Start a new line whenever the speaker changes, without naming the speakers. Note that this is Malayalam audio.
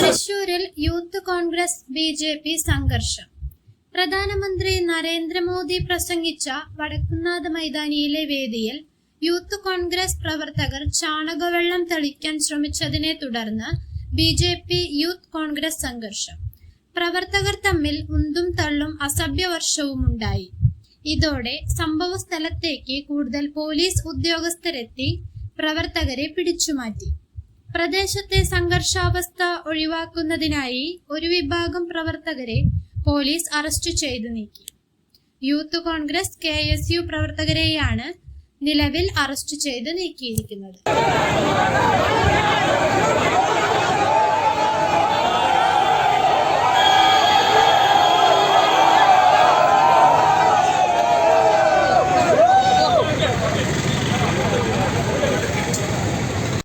തൃശൂരിൽ youth Congress B J P സംഘർഷം. പ്രധാനമന്ത്രി നരേന്ദ്രമോദി പ്രസംഗിച്ച വടക്കുന്നാഥ മൈതാനിയിലെ വേദിയിൽ യൂത്ത് കോൺഗ്രസ് പ്രവർത്തകർ ചാണകവെള്ളം തെളിക്കാൻ ശ്രമിച്ചതിനെ തുടർന്ന് B J P youth Congress സംഘർഷം. പ്രവർത്തകർ തമ്മിൽ ഉന്തും തള്ളും അസഭ്യവർഷവുമുണ്ടായി ഇതോടെ സംഭവ സ്ഥലത്തേക്ക് കൂടുതൽ പോലീസ് ഉദ്യോഗസ്ഥരെത്തി പ്രവർത്തകരെ പിടിച്ചുമാറ്റി. പ്രദേശത്തെ സംഘർഷാവസ്ഥ ഒഴിവാക്കുന്നതിനായി ഒരു വിഭാഗം പ്രവർത്തകരെ പോലീസ് അറസ്റ്റ് ചെയ്തു നീക്കി. Youth Congress K S U പ്രവർത്തകരെയാണ് നിലവിൽ അറസ്റ്റ് ചെയ്ത് നീക്കിയിരിക്കുന്നത്.